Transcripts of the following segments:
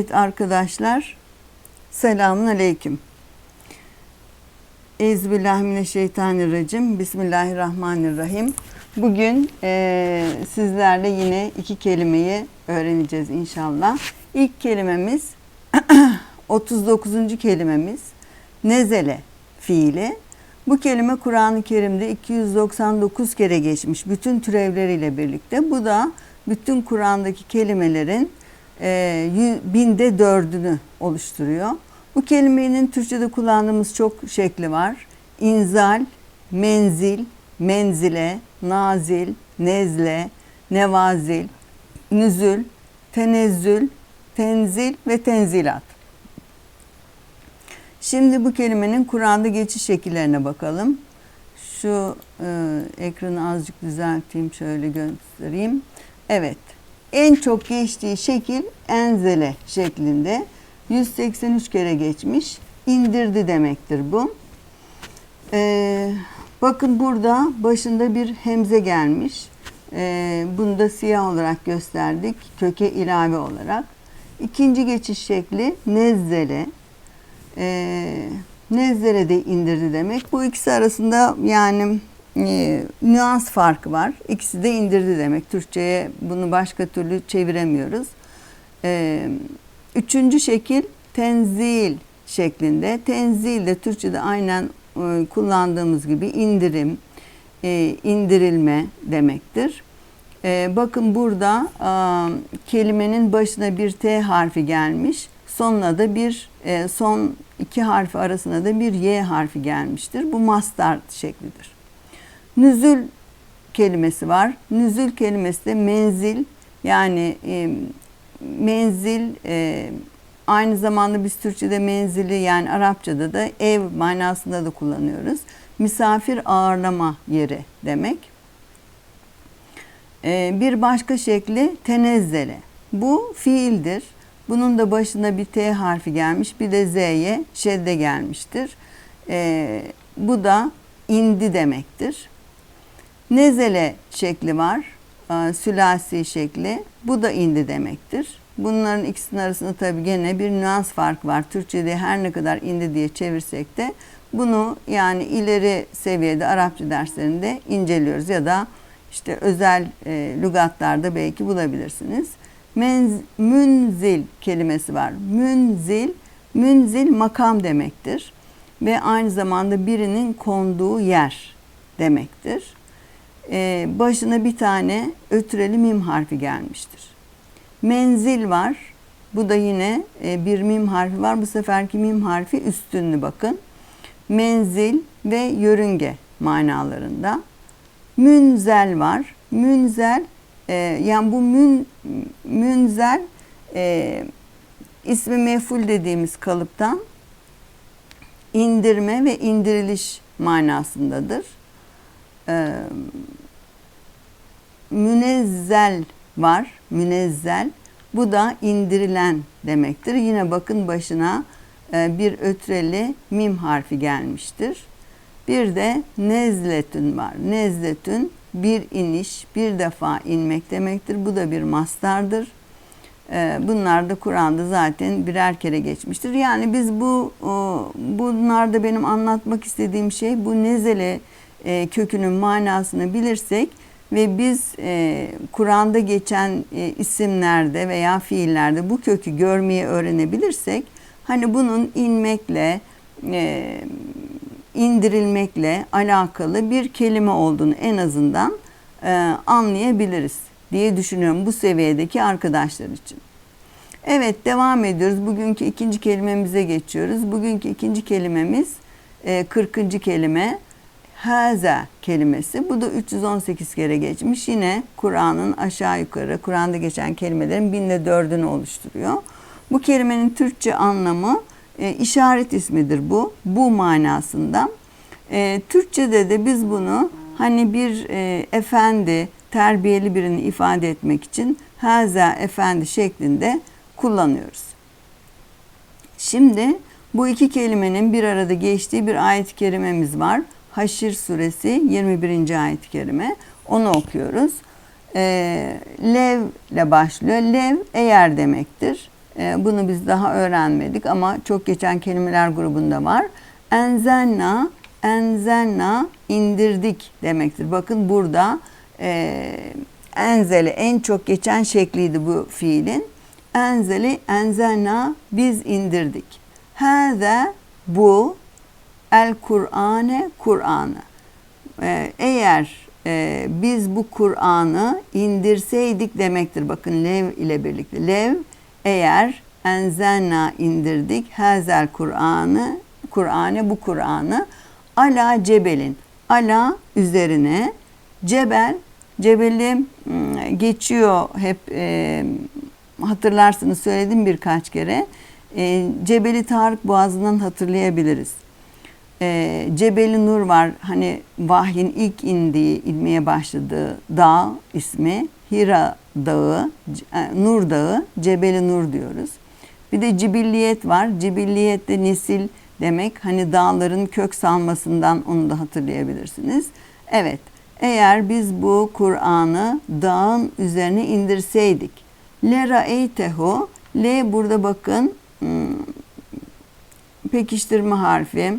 Evet arkadaşlar, selamun aleyküm. Euzubillahimineşşeytanirracim. Bismillahirrahmanirrahim. Bugün eee, sizlerle yine iki kelimeyi öğreneceğiz inşallah. İlk kelimemiz 39. kelimemiz nezele fiili. Bu kelime Kur'an-ı Kerim'de 299 kere geçmiş bütün türevleriyle birlikte. Bu da bütün Kur'an'daki kelimelerin e, binde dördünü oluşturuyor. Bu kelimenin Türkçe'de kullandığımız çok şekli var. İnzal, menzil, menzile, nazil, nezle, nevazil, nüzül, tenezzül, tenzil ve tenzilat. Şimdi bu kelimenin Kur'an'da geçiş şekillerine bakalım. Şu e, ekranı azıcık düzelteyim şöyle göstereyim. Evet. En çok geçtiği şekil enzele şeklinde. 183 kere geçmiş. İndirdi demektir bu. Ee, bakın burada başında bir hemze gelmiş. Ee, bunu da siyah olarak gösterdik. Köke ilave olarak. İkinci geçiş şekli nezzele. Ee, nezzele de indirdi demek. Bu ikisi arasında yani e, nüans farkı var. İkisi de indirdi demek. Türkçe'ye bunu başka türlü çeviremiyoruz. Ee, üçüncü şekil tenzil şeklinde. Tenzil de Türkçe'de aynen e, kullandığımız gibi indirim, e, indirilme demektir. E, bakın burada e, kelimenin başına bir T harfi gelmiş. Sonuna da bir e, son iki harfi arasına da bir Y harfi gelmiştir. Bu mastar şeklidir. Nüzül kelimesi var. Nüzül kelimesi de menzil yani e, menzil e, aynı zamanda biz Türkçe'de menzili yani Arapçada da ev manasında da kullanıyoruz. Misafir ağırlama yeri demek. E, bir başka şekli tenezzele. Bu fiildir. Bunun da başına bir T harfi gelmiş, bir de Z'ye şedde gelmiştir. E, bu da indi demektir. Nezele şekli var, e, sülasi şekli. Bu da indi demektir. Bunların ikisinin arasında tabii gene bir nüans fark var. Türkçe'de her ne kadar indi diye çevirsek de bunu yani ileri seviyede Arapça derslerinde inceliyoruz ya da işte özel e, lügatlarda belki bulabilirsiniz. Menz, münzil kelimesi var. Münzil, münzil makam demektir. Ve aynı zamanda birinin konduğu yer demektir. Ee, başına bir tane ötüreli mim harfi gelmiştir. Menzil var. Bu da yine e, bir mim harfi var. Bu seferki mim harfi üstünlü bakın. Menzil ve yörünge manalarında. Münzel var. Münzel e, yani bu mün, münzel e, ismi meful dediğimiz kalıptan indirme ve indiriliş manasındadır. E, münezzel var. Münezzel. Bu da indirilen demektir. Yine bakın başına e, bir ötreli mim harfi gelmiştir. Bir de nezletün var. Nezletün bir iniş, bir defa inmek demektir. Bu da bir mastardır. Ee, Bunlar da Kur'an'da zaten birer kere geçmiştir. Yani biz bu bunlarda benim anlatmak istediğim şey bu nezele e, kökünün manasını bilirsek ve biz e, Kur'an'da geçen e, isimlerde veya fiillerde bu kökü görmeyi öğrenebilirsek hani bunun inmekle e, indirilmekle alakalı bir kelime olduğunu en azından e, anlayabiliriz diye düşünüyorum bu seviyedeki arkadaşlar için. Evet devam ediyoruz. Bugünkü ikinci kelimemize geçiyoruz. Bugünkü ikinci kelimemiz e, 40. kelime haza kelimesi. Bu da 318 kere geçmiş. Yine Kur'an'ın aşağı yukarı Kur'an'da geçen kelimelerin binde dördünü oluşturuyor. Bu kelimenin Türkçe anlamı e, işaret ismidir bu. Bu manasında. E, Türkçe'de de biz bunu hani bir e, efendi, terbiyeli birini ifade etmek için haza efendi şeklinde kullanıyoruz. Şimdi bu iki kelimenin bir arada geçtiği bir ayet-i kerimemiz var. Haşir suresi 21. ayet-i kerime. Onu okuyoruz. E, lev ile başlıyor. Lev eğer demektir. E, bunu biz daha öğrenmedik ama çok geçen kelimeler grubunda var. Enzenna, enzenna indirdik demektir. Bakın burada e, enzeli en çok geçen şekliydi bu fiilin. Enzeli, enzenna biz indirdik. Hâze bu el Kur'ane Kur'an'ı. Eğer e, biz bu Kur'an'ı indirseydik demektir. Bakın lev ile birlikte. Lev eğer enzenna indirdik hazel Kur'an'ı Kur'an'ı bu Kur'an'ı ala cebelin ala üzerine cebel cebeli hmm, geçiyor hep e, hatırlarsınız söyledim birkaç kere. E, Cebeli Tarık Boğazı'ndan hatırlayabiliriz. E, Cebeli Nur var. Hani vahyin ilk indiği, inmeye başladığı dağ ismi. Hira Dağı, e, Nur Dağı, Cebeli Nur diyoruz. Bir de cibilliyet var. Cibilliyet de nesil demek. Hani dağların kök salmasından onu da hatırlayabilirsiniz. Evet. Eğer biz bu Kur'an'ı dağın üzerine indirseydik. Le ra'eytehu. Le burada bakın hmm, pekiştirme harfi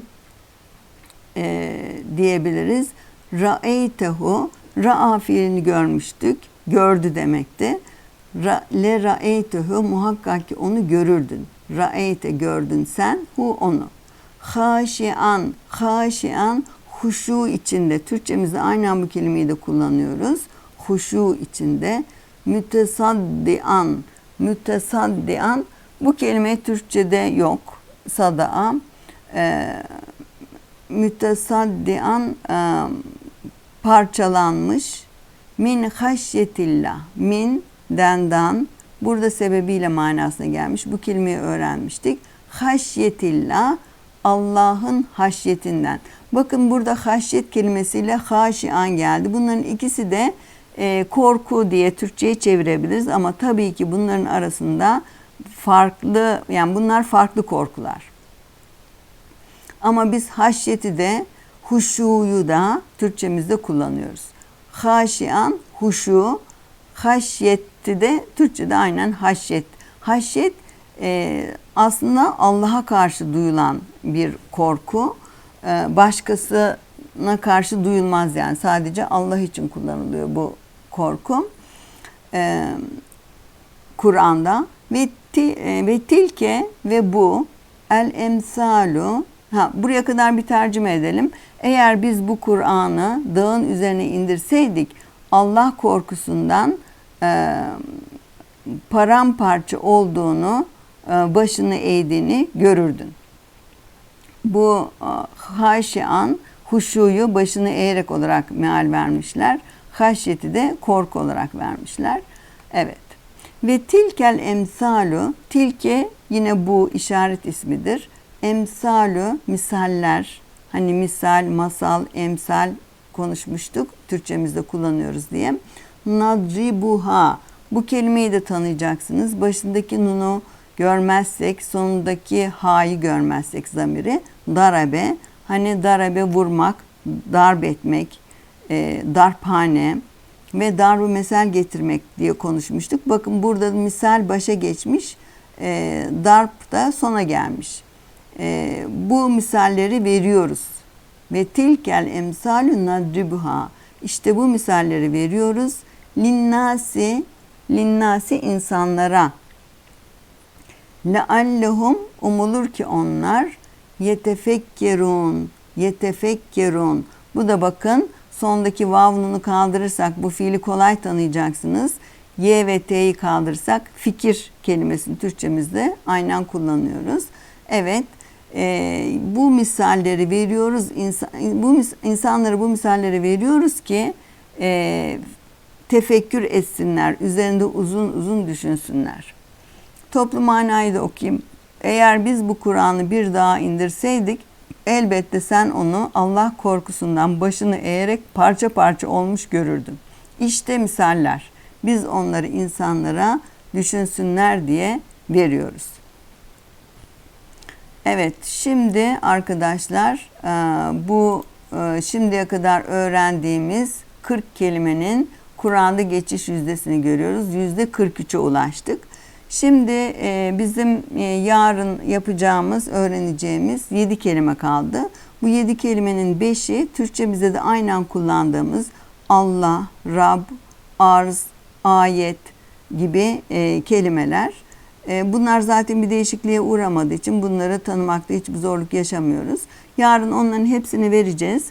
e, diyebiliriz. Ra'eytehu. Ra'a fiilini görmüştük. Gördü demekti. Ra, le ra'eytehu muhakkak ki onu görürdün. Ra'eyte gördün sen. Hu onu. Haşian. Haşian huşu içinde. Türkçemizde aynen bu kelimeyi de kullanıyoruz. Huşu içinde. Mütesaddian. Mütesaddian. Bu kelime Türkçe'de yok. Sada'a. Ee, mütesaddian e, parçalanmış. Min haşyetillah. Min dendan. Burada sebebiyle manasına gelmiş. Bu kelimeyi öğrenmiştik. Haşyetillah. Allah'ın haşyetinden. Bakın burada haşyet kelimesiyle haşian geldi. Bunların ikisi de e, korku diye Türkçe'ye çevirebiliriz ama tabii ki bunların arasında farklı yani bunlar farklı korkular. Ama biz haşyeti de huşuyu da Türkçemizde kullanıyoruz. Haşian, huşu, haşyetti de Türkçe'de aynen haşyet. Haşyet e, aslında Allah'a karşı duyulan bir korku. E, başkasına karşı duyulmaz yani sadece Allah için kullanılıyor bu korku. E, Kur'an'da ve ti, e, ve tilke ve bu el emsalu ha buraya kadar bir tercüme edelim. Eğer biz bu Kur'an'ı dağın üzerine indirseydik Allah korkusundan e, paramparça olduğunu, e, başını eğdiğini görürdün. Bu e, haşian, huşuyu başını eğerek olarak meal vermişler. Haşyeti de korku olarak vermişler. Evet. Ve tilkel emsalu, tilke yine bu işaret ismidir. Emsalu misaller, hani misal, masal, emsal konuşmuştuk. Türkçemizde kullanıyoruz diye. Nadribuha, bu kelimeyi de tanıyacaksınız. Başındaki nunu görmezsek, sonundaki ha'yı görmezsek zamiri. Darabe, hani darabe vurmak, darp etmek, e, darphane ve darbu mesel getirmek diye konuşmuştuk. Bakın burada misal başa geçmiş, e, darp da sona gelmiş. E, bu misalleri veriyoruz. Ve tilkel emsalü nadribuha. İşte bu misalleri veriyoruz. Linnasi, linnasi insanlara. Leallehum umulur ki onlar yetefekkerun, yetefekkerun. Bu da bakın sondaki vavnunu kaldırırsak bu fiili kolay tanıyacaksınız. Y ve T'yi kaldırırsak fikir kelimesini Türkçemizde aynen kullanıyoruz. Evet e, bu misalleri veriyoruz. İnsan, bu insanlara bu misalleri veriyoruz ki e, tefekkür etsinler. Üzerinde uzun uzun düşünsünler. Toplu manayı da okuyayım. Eğer biz bu Kur'an'ı bir daha indirseydik elbette sen onu Allah korkusundan başını eğerek parça parça olmuş görürdün. İşte misaller. Biz onları insanlara düşünsünler diye veriyoruz. Evet, şimdi arkadaşlar e, bu e, şimdiye kadar öğrendiğimiz 40 kelimenin Kur'an'da geçiş yüzdesini görüyoruz. Yüzde 43'e ulaştık. Şimdi e, bizim yarın yapacağımız, öğreneceğimiz 7 kelime kaldı. Bu 7 kelimenin 5'i Türkçemizde de aynen kullandığımız Allah, Rab, arz, ayet gibi kelimeler. E, bunlar zaten bir değişikliğe uğramadığı için bunları tanımakta hiçbir zorluk yaşamıyoruz. Yarın onların hepsini vereceğiz.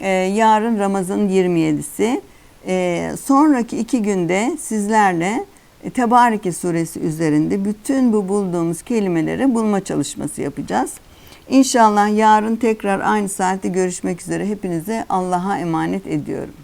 E, yarın Ramazan'ın 27'si. E, sonraki iki günde sizlerle Tebareke suresi üzerinde bütün bu bulduğumuz kelimeleri bulma çalışması yapacağız. İnşallah yarın tekrar aynı saatte görüşmek üzere. Hepinize Allah'a emanet ediyorum.